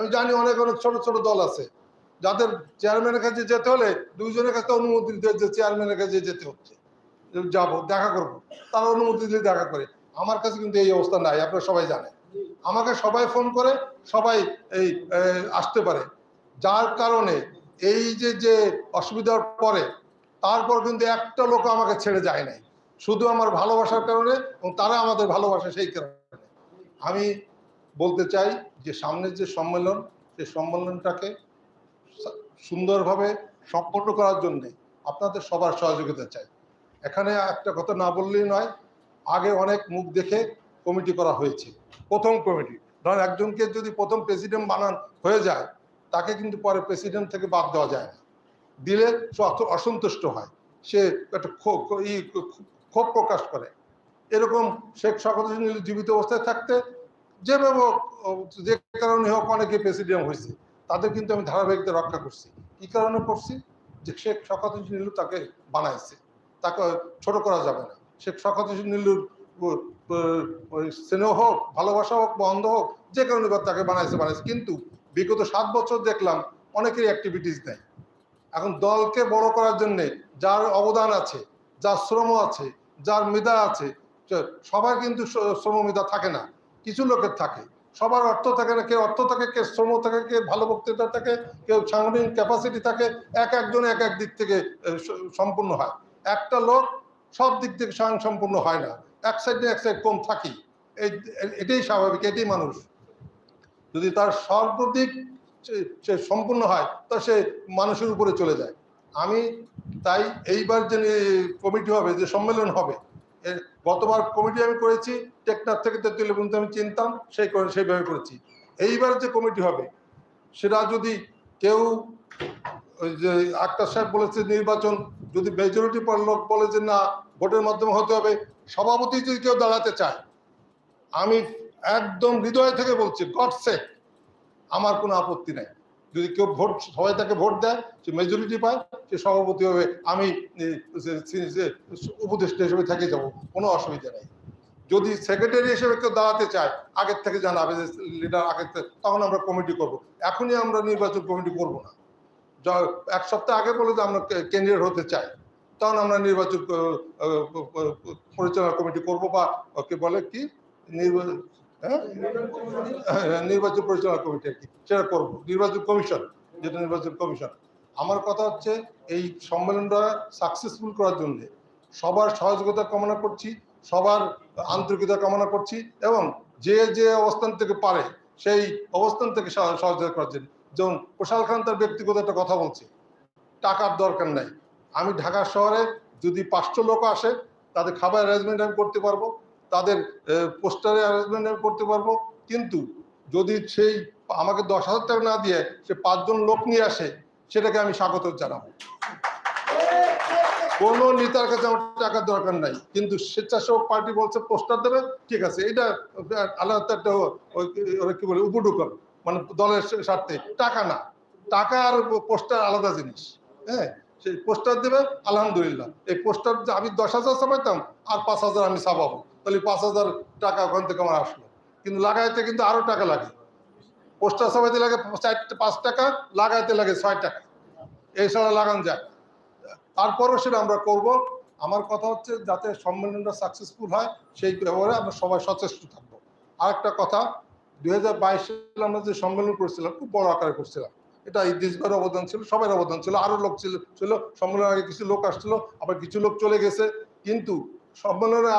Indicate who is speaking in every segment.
Speaker 1: আমি জানি অনেক অনেক ছোট ছোট দল আছে। যাদের চেয়ারম্যানের কাছে যেতে হলে দুইজনের কাছে অনুমতি দিতে হচ্ছে চেয়ারম্যানের কাছে যেতে হচ্ছে। যাব, দেখা করব। তার অনুমতি দিলে দেখা করে। আমার কাছে কিন্তু এই অবস্থা নাই, আপনারা সবাই জানেন। আমাকে সবাই ফোন করে, সবাই এই আসতে পারে। যার কারণে এই যে যে অসুবিধার পরে, তারপর কিন্তু একটা লোক আমাকে ছেড়ে যায় নাই। শুধু আমার ভালোবাসার কারণে এবং তারা আমাদের ভালোবাসে সেই কারণে। আমি বলতে চাই যে সামনের যে সম্মেলন, সেই সম্মেলনটাকে সুন্দরভাবে সম্পন্ন করার জন্য আপনাদের সবার সহযোগিতা চাই। এখানে একটা কথা না বললেই নয়, আগে অনেক মুখ দেখে কমিটি করা হয়েছে। প্রথম কমিটি। ধরেন একজনকে যদি প্রথম প্রেসিডেন্ট বানান হয়ে যায়, তাকে কিন্তু পরে প্রেসিডেন্ট থেকে বাদ দেওয়া যায় না। দিলে অসন্তুষ্ট হয়। সে একটা ক্ষোভ ক্ষোভ প্রকাশ করে। এরকম শেখ হোসেন জীবিত অবস্থায় থাকতে যেভাবে যে কারণে হোক অনেকে প্রেসিডেন্ট হয়েছে, তাদের কিন্তু আমি ধারাবাহিকতা রক্ষা করছি। কি কারণে করছি? যে শেখ শকত নীলু তাকে বানাইছে, তাকে ছোট করা যাবে না। শেখ শকত হোসেন নীলুর স্নেহ হোক, ভালোবাসা হোক, বন্ধ হোক, যে কারণে তাকে বানাইছে বানাইছে। কিন্তু বিগত সাত বছর দেখলাম অনেকেরই অ্যাক্টিভিটিস নেই। এখন দলকে বড় করার জন্যে যার অবদান আছে, যার শ্রম আছে, যার মেধা আছে সবার কিন্তু শ্রম মেধা থাকে না। কিছু লোকের থাকে। সবার অর্থ থাকে না, কেউ অর্থ থাকে কে শ্রম থাকে কে ভালো বক্তৃতা থাকে, কেউ সাংগঠনিক ক্যাপাসিটি থাকে, এক একজন এক এক দিক থেকে সম্পূর্ণ হয়। একটা লোক সব দিক থেকে স্বয়ং সম্পূর্ণ হয় না। এক সাইডে এক সাইড কম থাকি এই, এটাই স্বাভাবিক, এটাই মানুষ। যদি তার সর্বদিক সে- সম্পূর্ণ হয়, তো সে মানুষের উপরে চলে যায়। আমি তাই এইবার যে কমিটি হবে, যে সম্মেলন হবে গতবার কমিটি আমি করেছি, টেকনাফ থেকে তেতুলে পর্যন্ত আমি চিনতাম, সেই সেইভাবে করেছি। এইবার যে কমিটি হবে, সেটা যদি কেউ ওই যে আক্তার সাহেব বলেছে নির্বাচন, যদি মেজরিটি লোক বলে যে না, ভোটের মাধ্যমে হতে হবে, সভাপতি যদি কেউ দাঁড়াতে চায়, আমি একদম হৃদয় থেকে বলছি গডসেক আমার কোনো আপত্তি নাই। যদি কেউ ভোট, সবাই তাকে ভোট দেয়, সে মেজরিটি পায়, সে সভাপতি হবে, আমি উপদেষ্টা হিসেবে থেকে যাব, কোনো অসুবিধা নেই। যদি সেক্রেটারি হিসেবে কেউ দাঁড়াতে চায়, আগের থেকে জানাবে যে লিডার আগের থেকে, তখন আমরা কমিটি করব। এখনই আমরা নির্বাচন কমিটি করব না। এক সপ্তাহ আগে বলে যে আমরা ক্যান্ডিডেট হতে চাই, তখন আমরা নির্বাচন পরিচালনা কমিটি করব বা ওকে বলে কি নির্বাচন হ্যাঁ? নির্বাচন পরিচালনা কমিটি আর কি। সেটা করব। নির্বাচন কমিশন, যেটা নির্বাচন কমিশন। আমার কথা হচ্ছে, এই সম্মেলনটা সাকসেসফুল করার জন্য সবার সহযোগিতা কামনা করছি, সবার আন্তরিকতা কামনা করছি এবং যে যে অবস্থান থেকে পারে, সেই অবস্থান থেকে সহযোগিতা করার জন্য। যেমন প্রশাল খান তার ব্যক্তিগত একটা কথা বলছে, টাকার দরকার নাই। আমি ঢাকা শহরে যদি পাঁচশো লোক আসে, তাদের খাবার অ্যারেঞ্জমেন্ট আমি করতে পারব। তাদের পোস্টারে অ্যারেঞ্জমেন্ট আমি করতে পারব। কিন্তু যদি সেই আমাকে দশ হাজার টাকা না দিয়ে সে পাঁচজন লোক নিয়ে আসে, সেটাকে আমি স্বাগত জানাব। কোনো নেতার কাছে আমার টাকার দরকার নাই। কিন্তু স্বেচ্ছাসেবক পার্টি বলছে পোস্টার দেবে? ঠিক আছে। এটা আলাদা একটা কি বলে, উপঢুকন। মানে দলের স্বার্থে। টাকা না। টাকা আর পোস্টার আলাদা জিনিস। হ্যাঁ? সেই পোস্টার দেবে, আলহামদুলিল্লাহ। এই পোস্টার আমি দশ হাজার ছাপাইতাম আর পাঁচ হাজার আমি ছাপাবো। তাহলে পাঁচ হাজার টাকা ওখান থেকে আমার আসলো। কিন্তু লাগাইতে কিন্তু আরও টাকা লাগে। পোস্টার ছাপাইতে লাগে চার পাঁচ টাকা, লাগাইতে লাগে ছয় টাকা। এছাড়া লাগানো যায়। না। তারপরও সেটা আমরা করব। আমার কথা হচ্ছে যাতে সম্মেলনটা সাকসেসফুল হয়, সেই ব্যাপারে আমরা সবাই সচেষ্ট থাকব। আরেকটা কথা, দুই হাজার বাইশ সালে আমরা যে সম্মেলন করছিলাম, খুব বড় আকারে করছিলাম। এটা এই ইদ্রিসভাইয়ের অবদান ছিল সবার অবদান ছিল। আরও লোক ছিল ছিল। সম্মেলনের আগে কিছু লোক আসছিল, আবার কিছু লোক চলে গেছে। কিন্তু সম্মেলনের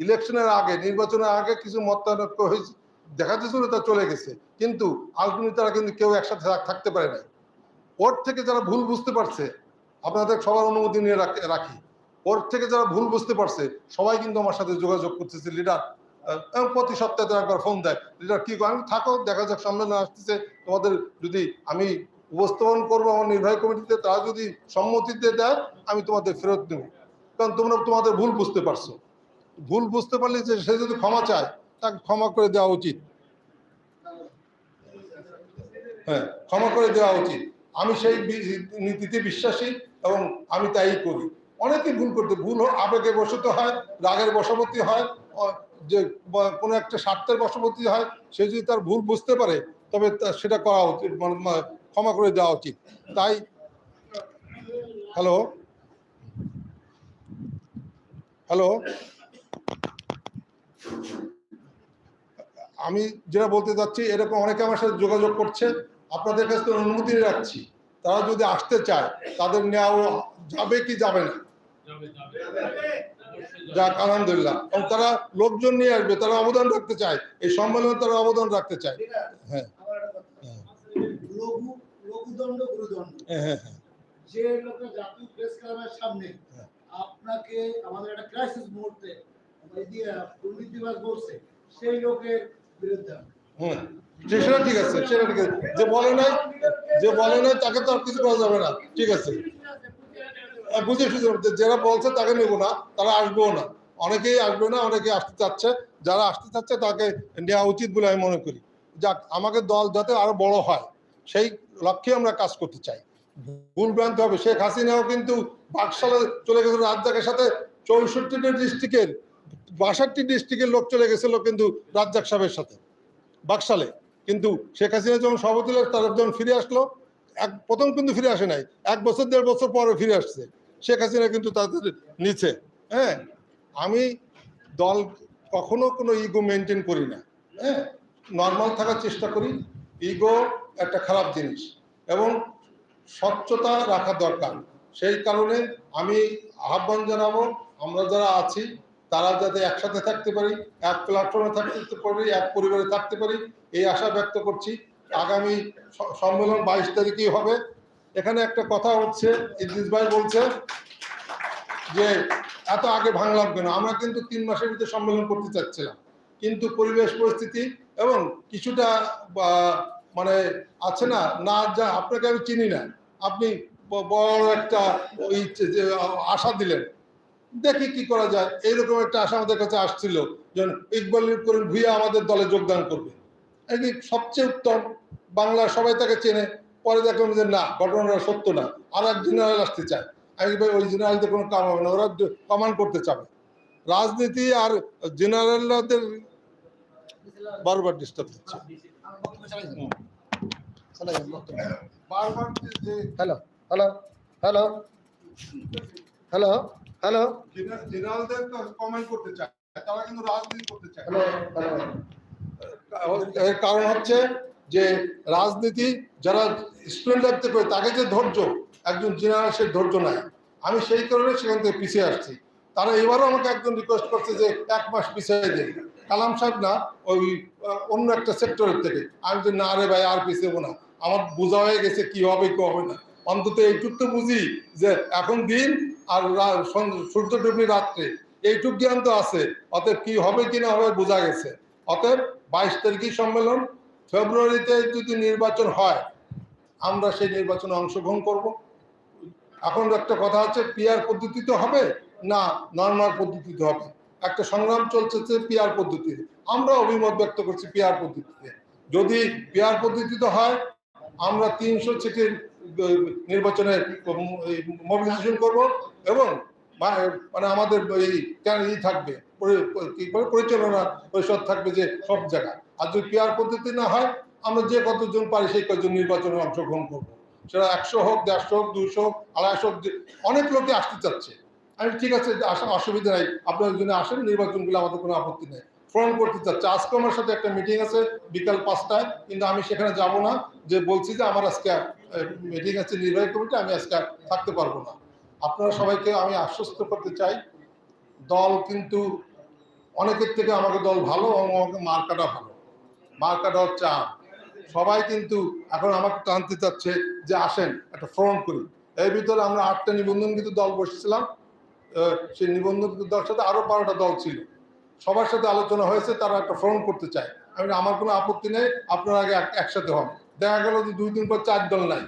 Speaker 1: ইলেকশনের আগে, নির্বাচনের আগে কিছু মতানৈক্য হয়েছে, দেখা যাচ্ছিল তা চলে গেছে। কিন্তু আলটিমেটলি তারা কিন্তু কেউ একসাথে থাকতে পারে নাই। ওর থেকে যারা ভুল বুঝতে পারছে, আপনাদের সবার অনুমতি নিয়ে রাখি ওর থেকে যারা ভুল বুঝতে পারছে, সবাই কিন্তু আমার সাথে যোগাযোগ করতেছে লিডার প্রতি সপ্তাহে তারা একবার ফোন দেয় লিডার কি? আমি থাকো, দেখা যাক সম্মেলন আসতেছে, তোমাদের যদি আমি উপস্থাপন করব আমার নির্বাহী কমিটিতে, তারা যদি সম্মতিতে দেয়, আমি তোমাদের ফেরত দেব কারণ তোমরা তোমাদের ভুল বুঝতে পারছ। ভুল বুঝতে পারলে যে সে যদি ক্ষমা চায়, তাকে ক্ষমা করে দেওয়া উচিত। হ্যাঁ ক্ষমা করে দেওয়া উচিত। আমি সেই নীতিতে বিশ্বাসী এবং আমি তাই করি। অনেকে ভুল করতে ভুল আবেগে বশত হয়, রাগের বশবর্তী হয় যে কোনো একটা স্বার্থের বশবর্তী হয়, সে যদি তার ভুল বুঝতে পারে, তবে সেটা করা উচিত ক্ষমা করে দেওয়া উচিত। তাই হ্যালো? হ্যালো? আমি যেটা বলতে চাচ্ছি এরকম অনেকে আমার সাথে যোগাযোগ করছে। আপনাদের কাছে অনুমতি রাখছি। তারা যদি আসতে চায় তাদের নেওয়া যাবে কি যাবে না? যাক আলহামদুলিল্লাহ। এবং তারা লোকজন নিয়ে আসবে তারা অবদান রাখতে চায়। এই সম্মেলনে তারা অবদান রাখতে চায়। হ্যাঁ।
Speaker 2: আবার একটা কথা।
Speaker 1: হ্যাঁ। হ্যাঁ হ্যাঁ হ্যাঁ।
Speaker 2: যে লোকের জাতীয় প্রেস ক্লাবের সামনে। আপনাকে আমাদের একটা ক্রাইসিস মুহূর্তে
Speaker 1: সেটা ঠিক আছে, সেটা ঠিক আছে। যে বলে নাই, যে বলে নাই, তাকে তো আর কিছু করা যাবে না। ঠিক আছে। বুঝে যারা বলছে তাকে নেব না, তারা আসবেও না। অনেকেই আসবে না, অনেকে আসতে চাচ্ছে। যারা আসতে চাচ্ছে, তাকে নেওয়া উচিত বলে আমি মনে করি। যাক, আমাকে দল যাতে আরও বড় হয়, সেই লক্ষ্যে আমরা কাজ করতে চাই। ভুল ভ্রান্তি হবে। শেখ হাসিনাও কিন্তু বাকশালে চলে গেছে রাজ্জাকের সাথে চৌষট্টিটা ডিস্ট্রিক্টের বাষট্টি ডিস্ট্রিক্টের লোক চলে গেছিল কিন্তু রাজ্জাক সাহেবের সাথে, বাকশালে। কিন্তু শেখ হাসিনা যখন সভাপতি তারা যখন ফিরে আসলো, এক, প্রথম কিন্তু ফিরে আসে নাই, এক বছর, দেড় বছর পরে ফিরে আসছে। শেখ হাসিনা কিন্তু তাদের নিচে হ্যাঁ? আমি দল কখনো কোনো ইগো মেনটেন করি না হ্যাঁ? নর্মাল থাকার চেষ্টা করি ইগো একটা খারাপ জিনিস এবং স্বচ্ছতা রাখা দরকার। সেই কারণে আমি আহ্বান জানাব, আমরা যারা আছি তারা যাতে একসাথে থাকতে পারি, এক প্ল্যাটফর্মে থাকতে পারি, এক পরিবারে থাকতে পারি, এই আশা ব্যক্ত করছি। আগামী সম্মেলন বাইশ তারিখেই হবে। এখানে একটা কথা হচ্ছে, ইদ্রিস ভাই বলছে যে, এত আগে ভাঙলাম কেন আমরা কিন্তু তিন মাসের ভিতরে সম্মেলন করতে চাচ্ছিলাম। কিন্তু পরিবেশ পরিস্থিতি এবং কিছুটা মানে আছে না না যা, আপনাকে আমি চিনি না। আপনি বড় একটা ওই আশা দিলেন। দেখি কি করা যায়। এইরকম একটা আশা আমাদের কাছে আসছিল যে ইকবাল করিম ভুইয়া আমাদের দলে যোগদান করবে। এই সবচেয়ে উত্তম বাংলা সবাই তাকে চেনে, পরে দেখলাম যে না, ঘটনাটা সত্য না। আর এক জেনারেল আসতে চায়। আমি ভাই ওই জেনারেলদের কোনো কাম হবে না, ওরা কমান্ড করতে চাবে। রাজনীতি আর জেনারেলদের বারবার ডিস্টার্ব যে
Speaker 2: hello hello hello hello. Hello
Speaker 1: general- জেনারেলদের comment করতে চায়। তারা কিন্তু রাজনীতি করতে চায়।
Speaker 2: হ্যালো
Speaker 1: এর কারণ হচ্ছে যে রাজনীতি যারা স্টুডেন্ট রাখতে পারে তাকে যে ধৈর্য একজন জেনারেল সে ধৈর্য নাই। আমি সেই কারণে সেখান থেকে পিছিয়ে আসছি। তারা এবারও আমাকে একজন রিকোয়েস্ট করছে যে এক মাস পিছিয়ে দিন। কালাম সাহেব না ওই অন্য একটা সেক্টরের থেকে। আমি যে না রে ভাই আর পিছিয়ে না। আমার বোঝা হয়ে গেছে কি হবে কি হবে না। অন্তত এইটুক তো বুঝি যে এখন দিন আর সূর্য ডুবলি রাত্রে। এইটুক জ্ঞান তো আছে। অতএব কি হবে কি না হবে বোঝা গেছে। অতএব বাইশ তারিখই সম্মেলন। ফেব্রুয়ারিতে যদি নির্বাচন হয়, আমরা সেই নির্বাচনে অংশগ্রহণ করব। এখন একটা কথা হচ্ছে পিআর পদ্ধতিতে হবে না নর্মাল পদ্ধতিতে হবে? একটা সংগ্রাম চলছে পিআর পদ্ধতিতে। আমরা অভিমত ব্যক্ত করছি পিআর পদ্ধতিতে। যদি পিআর পদ্ধতিতে হয়, আমরা তিনশো সিটির নির্বাচনের মোবিলাইজেশন করব এবং মানে আমাদের এই থাকবে পরিচালনা পরিষদ থাকবে যে সব জায়গায়। আর যদি পিআর পদ্ধতি না হয়, আমরা যে কতজন পারি সেই কতজন নির্বাচনে অংশগ্রহণ করব। সেটা একশো হোক, দেড়শো হোক দুশো হোক, আড়াইশো হোক অনেক লোকে আসতে চাচ্ছে। আমি ঠিক আছে, আসা, অসুবিধা নাই, আপনারা যদি আসেন, নির্বাচনগুলো আমাদের কোনো আপত্তি নেই। ফোন করতে চাচ্ছে। আজকে আমার সাথে একটা মিটিং আছে, বিকাল পাঁচটায়, কিন্তু আমি সেখানে যাব না, যে বলছি যে আমার আজকে মিটিং আছে নির্বাহী কমিটি, আমি আজকে থাকতে পারব না। আপনারা সবাইকে আমি আশ্বস্ত করতে চাই, দল কিন্তু অনেকের থেকে আমাকে দল ভালো এবং আমাকে মার্কাটা ভালো। মার্কাটা হচ্ছে আম। সবাই কিন্তু এখন আমাকে টানতে চাচ্ছে যে আসেন, একটা ফ্রন্ট করি। এর ভিতরে আমরা আটটা নিবন্ধনকৃত দল বসেছিলাম। সেই নিবন্ধনকৃত দলের সাথে আরও বারোটা দল ছিল। সবার সাথে আলোচনা হয়েছে, তারা একটা ফ্রন্ট করতে চায়। আমি আমার কোনো আপত্তি নেই, আপনারা আগে এক- একসাথে হন। দেখা গেল যে দুই দিন পর চার দল নাই।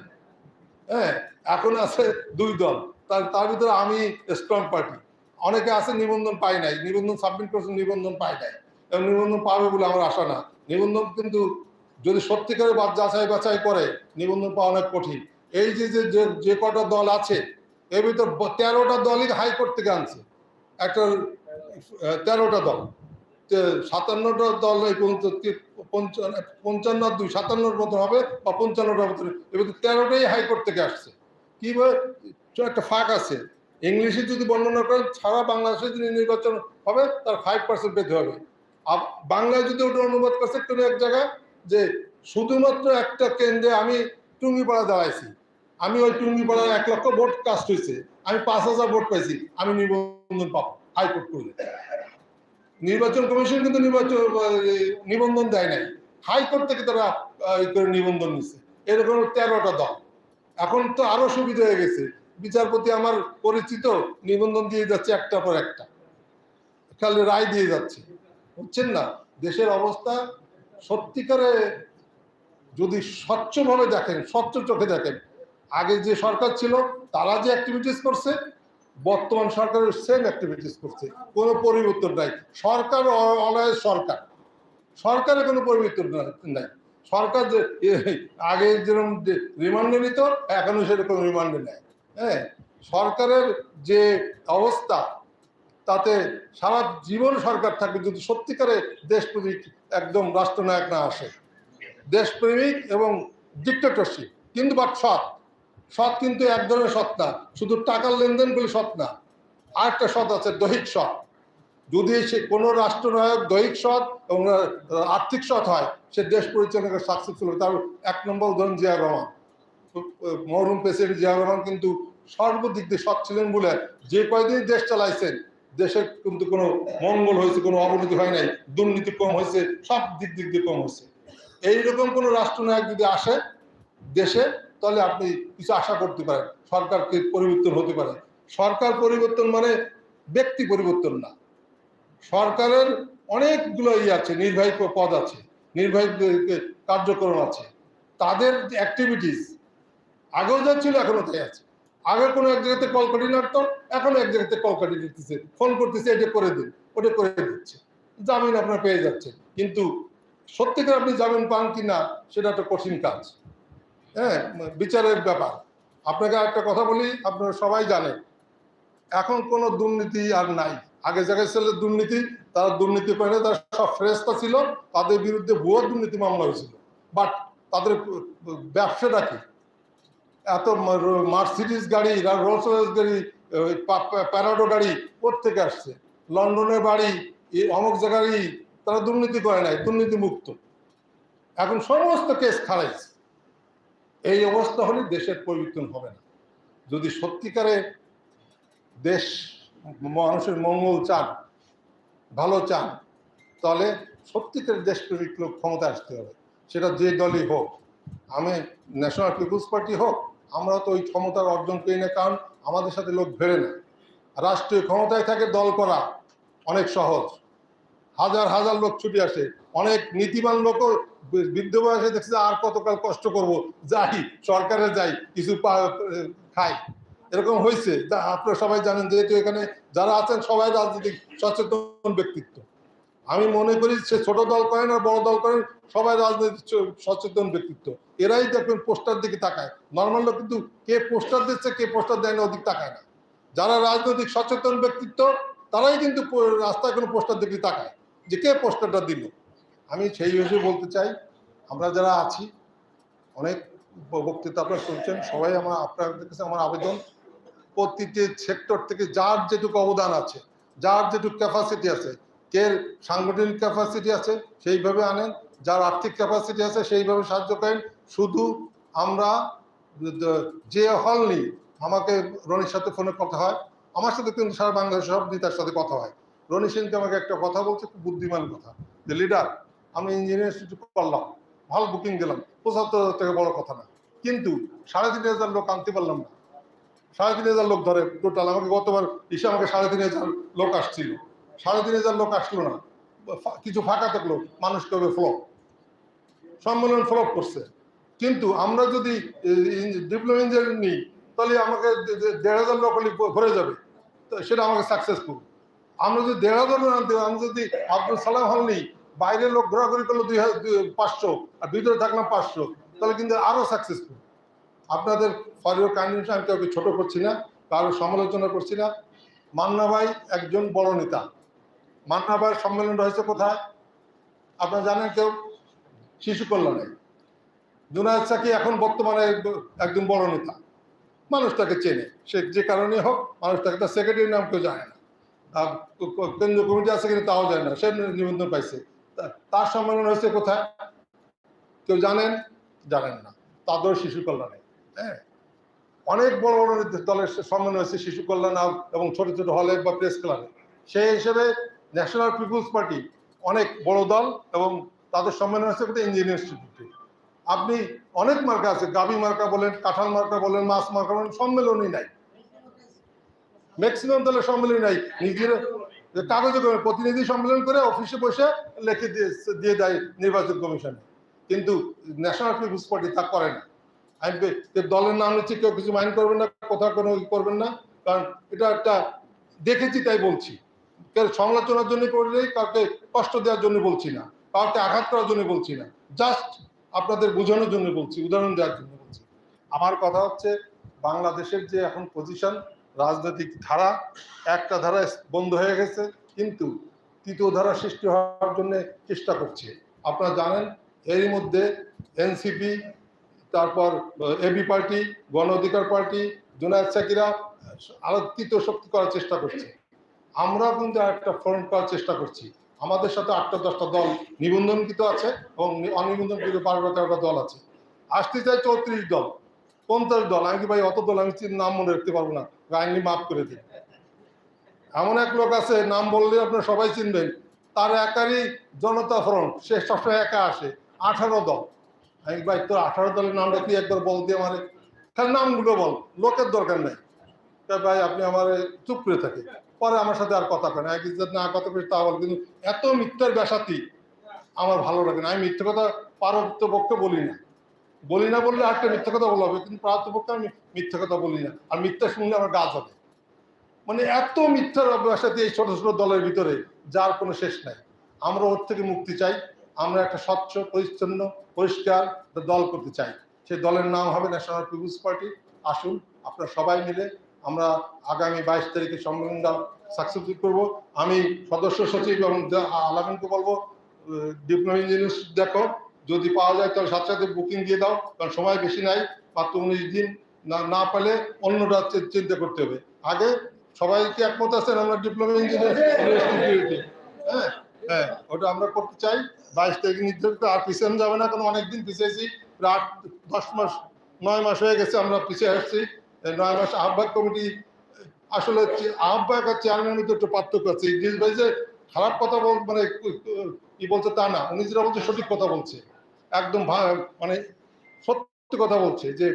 Speaker 1: হ্যাঁ এখন আছে দুই দল। তার তার ভিতরে আমি স্ট্রং পার্টি অনেকে আছে নিবন্ধন পাই নাই। নিবন্ধন সাবমিট করছে, নিবন্ধন পাই নাই। এবং নিবন্ধন পাবে বলে আমার আশা না। নিবন্ধন কিন্তু যদি সত্যিকারের বাদ যাচাই বাছাই করে, নিবন্ধন পাওয়া অনেক কঠিন। এই যে যে, যে- কটা দল আছে, এর ভিতর তেরোটা দলই হাইকোর্ট থেকে আনছে। একটা, তেরোটা দল। সাতান্নটা দল এই পর্যন্ত পঞ্চান্ন দুই, সাতান্নর মতো হবে বা পঞ্চান্নটার মতো এবার তেরোটাই হাইকোর্ট থেকে আসছে। কি বলে? একটা ফাঁক আছে। ইংলিশে যদি বর্ণনা করেন, সারা বাংলাদেশে যদি নির্বাচন হবে, তার ফাইভ পার্সেন্ট পেতে হবে। আর বাংলায় যদি ওটা অনুবাদ করছে, কোনো এক জায়গায় যে শুধুমাত্র একটা কেন্দ্রে আমি টুঙ্গিপাড়া দাঁড়াইছি। আমি ওই টুঙ্গিপাড়ায় এক লক্ষ ভোট কাস্ট হয়েছে। আমি পাঁচ হাজার ভোট পাইছি। আমি নিবন্ধন পাবো হাইকোর্ট করলে। নির্বাচন কমিশন কিন্তু নির্বাচন নিবন্ধন দেয় নাই। হাইকোর্ট থেকে তারা করে নিবন্ধন নিচ্ছে এরকম তেরোটা দল। এখন তো আরও সুবিধা হয়ে গেছে। বিচারপতি আমার পরিচিত, নিবন্ধন দিয়ে যাচ্ছে একটা পর একটা। খালি রায় দিয়ে যাচ্ছে। বুঝছেন না? দেশের অবস্থা সত্যিকারে যদি স্বচ্ছভাবে দেখেন, স্বচ্ছ চোখে দেখেন, আগে যে সরকার ছিল, তারা যে অ্যাক্টিভিটিস করছে বর্তমান সরকারের সেম অ্যাক্টিভিটিস করছে। কোনো পরিবর্তন নাই। সরকার অ- সরকার। সরকারের কোনো পরিবর্তন নাই। সরকার যে আগে যেরকম রিমান্ডে নিত, এখনও সেরকম রিমান্ডে নেয় হ্যাঁ? সরকারের যে অবস্থা, তাতে সারা জীবন সরকার থাকবে যদি সত্যিকারে দেশপ্রেমিক একদম রাষ্ট্রনায়ক না আসে। দেশপ্রেমিক এবং ডিক্টেটরশিপ কিন্তু বাট সৎ সৎ কিন্তু এক ধরনের সৎ না। শুধু টাকার লেনদেন বলে সৎ না। আর একটা সৎ আছে, দৈহিক সৎ। যদি সে কোনো রাষ্ট্রনায়ক দৈহিক সৎ এবং আর্থিক সৎ হয়, সে দেশ পরিচালনাকে সাকসেসফুল তার এক নম্বর উদাহরণ জিয়া রহমান। মরহুম প্রেসিডেন্ট জিয়া রহমান কিন্তু সর্বদিক দিয়ে সৎ ছিলেন বলে যে কয়দিন দেশ চালাইছেন, দেশের কিন্তু কোনো মঙ্গল হয়েছে, কোনো অবনতি হয় নাই, দুর্নীতি কম হয়েছে, সব দিক দিক দিয়ে কম হয়েছে। এইরকম কোনো রাষ্ট্রনায়ক যদি আসে দেশে তাহলে আপনি কিছু আশা করতে পারেন, সরকারকে পরিবর্তন হতে পারে। সরকার পরিবর্তন মানে ব্যক্তি পরিবর্তন না। সরকারের অনেকগুলো ইয়ে আছে, নির্বাহী পদ আছে, নির্বাহী কার্যক্রম আছে। তাদের অ্যাক্টিভিটিস আগেও যা ছিল এখনও তাই আছে। আগে কোনো এক জায়গাতে কল কাটি নাড়তো এখনও এক জায়গাতে কল কাটি দিতেছে। ফোন করতেছে, এটা করে দিন, ওটা করে দিচ্ছে। জামিন আপনার পেয়ে যাচ্ছে কিন্তু সত্যিকার আপনি জামিন পান কি না, সেটা একটা কঠিন কাজ। হ্যাঁ বিচারের ব্যাপার। আপনাকে একটা কথা বলি, আপনারা সবাই জানেন, এখন কোনো দুর্নীতি আর নাই। আগে জায়গায় ছিল দুর্নীতি, তারা দুর্নীতি করে তারা সব ফ্রেস্তা ছিল, তাদের বিরুদ্ধে ভুয়ো দুর্নীতি মামলা হয়েছিল। বাট তাদের ব্যবসাটা কি? এত মার্সিডিস গাড়ি রোলস রয়েস গাড়ি প্যারাডো গাড়ি থেকে আসছে? লন্ডনের বাড়ি অমুক জায়গারই, তারা দুর্নীতি করে নাই দুর্নীতি মুক্ত এখন সমস্ত কেস খারাইছে এই অবস্থা হলে দেশের পরিবর্তন হবে না। যদি সত্যিকারে দেশ মানুষের মঙ্গল চান, ভালো চান, তাহলে সত্যিকারের দেশপ্রেমিক লোক ক্ষমতা আসতে হবে। সেটা যে দলই হোক, আমি ন্যাশনাল পিপুলস পার্টি হোক, আমরা তো ওই ক্ষমতার অর্জন করি না, কারণ আমাদের সাথে লোক ভেড়ে না। রাষ্ট্রীয় ক্ষমতায় থাকে দল করা, অনেক সহজ। হাজার হাজার লোক ছুটি আসে, অনেক নীতিবান লোকও বৃদ্ধ বয়সে দেখছে আর কতকাল কষ্ট করব। যাই, সরকারে যাই, কিছু খাই। এরকম হয়েছে। তা আপনারা সবাই জানেন, যেহেতু এখানে যারা আছেন, সবাই রাজনৈতিক সচেতন ব্যক্তিত্ব। আমি মনে করি সে ছোট দল করেন আর বড় দল করেন, সবাই রাজনৈতিক সচেতন ব্যক্তিত্ব। এরাই দেখবেন পোস্টার দিকে তাকায়। নর্মাল লোক কিন্তু কে পোস্টার দিচ্ছে, কে পোস্টার দেয় না, ওদিক তাকায় না। যারা রাজনৈতিক সচেতন ব্যক্তিত্ব, তারাই কিন্তু রাস্তায় কোনো পোস্টার দিকে তাকায় যে কে পোস্টারটা দিল। আমি সেই হিসেবে বলতে চাই, আমরা যারা আছি, অনেক বক্তৃতা আপনারা শুনছেন, সবাই আমার, আপনাদের কাছে আমার আবেদন। প্রতিটি সেক্টর থেকে যার যেটুকু অবদান আছে, যার যেটুকু ক্যাপাসিটি আছে, কে সাংগঠনিক ক্যাপাসিটি আছে, সেইভাবে আনেন। যার আর্থিক ক্যাপাসিটি আছে, সেইভাবে সাহায্য করেন। শুধু আমরা, যে হল নেই, আমাকে রনির সাথে ফোনে কথা হয়। আমার সাথে কিন্তু সারা বাংলাদেশের সব নেতার সাথে কথা হয়। রনি সিংকে আমাকে একটা কথা বলছে, খুব বুদ্ধিমান কথা। যে লিডার আমি ইঞ্জিনিয়ার ইনস্টিটিউট করলাম ভালো বুকিং দিলাম। পঁচাত্তর হাজার টাকা বড় কথা না। কিন্তু সাড়ে তিন হাজার লোক আনতে পারলাম না। সাড়ে তিন হাজার লোক ধরে টোটাল আমাকে গতবার ইসে আমাকে সাড়ে তিন হাজার লোক আসছিল। সাড়ে তিন হাজার লোক আসলো না। কিছু ফাঁকা থাকল মানুষ কবে ফ্লপ সম্মেলন ফ্লপ করছে। কিন্তু আমরা যদি ডিপ্লোমা ইঞ্জিনিয়ার নিই, তাহলে আমাকে দেড় হাজার লোক হলে ভরে যাবে। সেটা আমাকে সাকসেসফুল আমরা যদি দেড় হাজার আনতে আমি যদি আব্দুল সালাম হল নিই বাইরের লোক ঘোরাঘুরি করল দুই হাজার পাঁচশো, আর ভিতরে থাকলাম পাঁচশো। তাহলে কিন্তু আরও সাকসেসফুল আপনাদের ফর ইউর কাইন্ডনেস আমি কাউকে ছোট করছি না কারোর সমালোচনা করছি না। মান্না ভাই একজন বড় নেতা। মান্না ভাইয়ের সম্মেলনটা হয়েছে কোথায়? আপনারা জানেন কেউ? শিশু কল্যাণে। জুনায়দ সাকি এখন বর্তমানে একজন বড় নেতা। মানুষ তাকে চেনে। সে যে কারণে হোক মানুষ তাকে তার সেক্রেটারির নাম কেউ জানে না। কেন্দ্রীয় কমিটি আছে কিনা তাও জানে না। সে নিবন্ধন পাইছে। তার সম্মেলন হয়েছে কোথায়? কেউ জানেন? জানেন না। তাদের শিশু কল্যাণে। হ্যাঁ। অনেক বড় বড় দলের সম্মেলন হয়েছে শিশু কল্যাণ এবং ছোট ছোট হলে বা প্রেস ক্লাবে। সেই হিসেবে ন্যাশনাল পিপুলস পার্টি অনেক বড় দল এবং তাদের সম্মেলন হয়েছে কোথায়? ইঞ্জিনিয়ার ইনস্টিটিউটে। আপনি অনেক মার্কা আছে। গাবি মার্কা বলেন, কাঁঠাল মার্কা বলেন, মাছ মার্কা বলেন, সম্মেলনই নাই। ম্যাক্সিমাম দলের সম্মেলনই নাই। নিজের কাগজে করে প্রতিনিধি সম্মেলন করে অফিসে বসে লিখে দিয়ে দিয়ে দেয় নির্বাচন কমিশনে। কিন্তু ন্যাশনাল পিপুলস পার্টি তা করে না। দলের নাম নিচ্ছে, কেউ কিছু মাইন্ড করবেন না, কোথাও কোনো করবেন না। কারণ এটা একটা দেখেছি তাই বলছি। কেউ সমালোচনার জন্য করলেই কাউকে কষ্ট দেওয়ার জন্য বলছি না। কাউকে আঘাত করার জন্য বলছি না। জাস্ট আপনাদের বোঝানোর জন্য বলছি, উদাহরণ দেওয়ার জন্য বলছি। আমার কথা হচ্ছে, বাংলাদেশের যে এখন পজিশন রাজনৈতিক ধারা একটা ধারা বন্ধ হয়ে গেছে, কিন্তু তৃতীয় ধারা সৃষ্টি হওয়ার জন্য চেষ্টা করছে। আপনারা জানেন, এরই মধ্যে এনসিপি, তারপর এবি পার্টি, গণ অধিকার পার্টি, জোনায়দ সাকিরা আরও তৃতীয় শক্তি করার চেষ্টা করছে। আমরা কিন্তু একটা ফর্ম করার চেষ্টা করছি। আমাদের সাথে আটটা দশটা দল নিবন্ধনকৃত আছে এবং অনিবন্ধনকৃত বারোটা তেরোটা দল আছে। আসতে চাই চৌত্রিশ দল। পঞ্চাশ দল, আমি কি ভাই অত দল আমি নাম মনে রাখতে পারব না। আইনি মাফ করে দিন। এমন এক লোক আছে, নাম বললে আপনারা সবাই চিনবেন। তার একারই জনতা ফ্রন্ট, সে সবসময় একা আসে। আঠারো দল। আমি ভাই, তোর আঠারো দলের নামটা কি একবার বল দিয়ে আমার? খালি নামগুলো বল, লোকের দরকার নেই। তা ভাই, আপনি আমার চুপ করে থাকে পরে আমার সাথে আর কথা কেন ইজ্জত না কথা করি তা বল, কিন্তু এত মিথ্যার ব্যাসাতি আমার ভালো লাগে না। আমি মিথ্যে কথা পারতপক্ষে বলি না। বলি না বললে একটা মিথ্যা কথা বলা হবে, কিন্তু পারতপক্ষে আমি মিথ্যা কথা বলি না। আর মিথ্যা শুনলে আমার গাছ হবে মানে এত মিথ্যার ব্যাসাতি এই ছোট ছোট দলের ভিতরে, যার কোনো শেষ নাই। আমরা ওর থেকে মুক্তি চাই, আমরা একটা স্বচ্ছ, পরিচ্ছন্ন, পরিষ্কার দল করতে চাই। সেই দলের নাম হবে ন্যাশনাল পিপুলস পার্টি আসুন, আপনারা সবাই মিলে আমরা আগামী বাইশ তারিখে সম্মেলনটা সাকসেসফুল করব। আমি সদস্য সচিব এবং আলামিনকে বলব ডিপ্লোমা ইঞ্জিনিয়ার দেখো। যদি পাওয়া যায়, তাহলে সাথে সাথে বুকিং দিয়ে দাও, কারণ সময় বেশি নাই, মাত্র উনিশ দিন না না পেলে চি- চিন্তা করতে হবে। আগে সবাই কি একমত আছেন আমরা ডিপ্লোমা ইঞ্জিনিয়ার হ্যাঁ হ্যাঁ ওটা আমরা করতে চাই। বাইশ তারিখ নির্ধারিত আর পিছানো যাবে না, কারণ অনেকদিন পিছিয়েছি, প্রায় আট দশ মাস, নয় মাস হয়ে গেছে আমরা পিছিয়ে আসছি। নয় মাস আহ্বায়ক কমিটি, আসলে আহ্বায়ক আর চেয়ারম্যানের মধ্যে একটু পার্থক্য আছে। ইদ্রিস ভাই যে খারাপ কথা বল মানে কি বলছে তা না, উনি যেটা বলছে সঠিক কথা বলছে। একদম মানে সত্যি কথা বলছে যে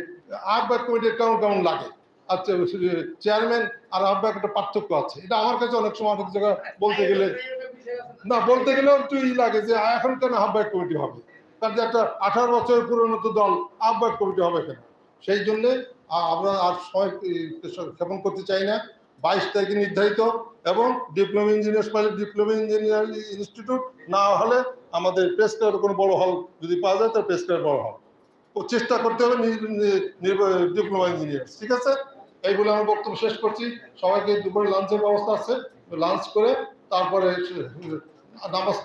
Speaker 1: আহ্বায়ক কমিটির কেমন কেমন লাগে? আচ্ছা চেয়ারম্যান আর আহ্বায়ক একটা পার্থক্য আছে। এটা আমার কাছে অনেক সময় বলতে গেলে না, বলতে গেলেও একটু ই লাগে যে এখন কেন আহ্বায়ক কমিটি হবে? কারণ যে একটা আঠারো বছরের পুরনো তো দল, আহ্বায়ক কমিটি হবে কেন? সেই জন্যে আমরা আর সময় ক্ষেপণ করতে চাই না। বাইশ তারিখে নির্ধারিত এবং ডিপ্লোমা ইঞ্জিনিয়ার পাইলে ডিপ্লোমা ইঞ্জিনিয়ার ইনস্টিটিউট না হলে আমাদের প্রেস ক্লাবের কোনো বড় হল যদি পাওয়া যায়, তাহলে প্রেস ক্লাবের বড় হল চেষ্টা করতে হবে ডিপ্লোমা ইঞ্জিনিয়ার ঠিক আছে? এইগুলো আমার বক্তব্য শেষ করছি। সবাইকে দুপুরে লাঞ্চের ব্যবস্থা আছে। লাঞ্চ করে তারপরে নামাজ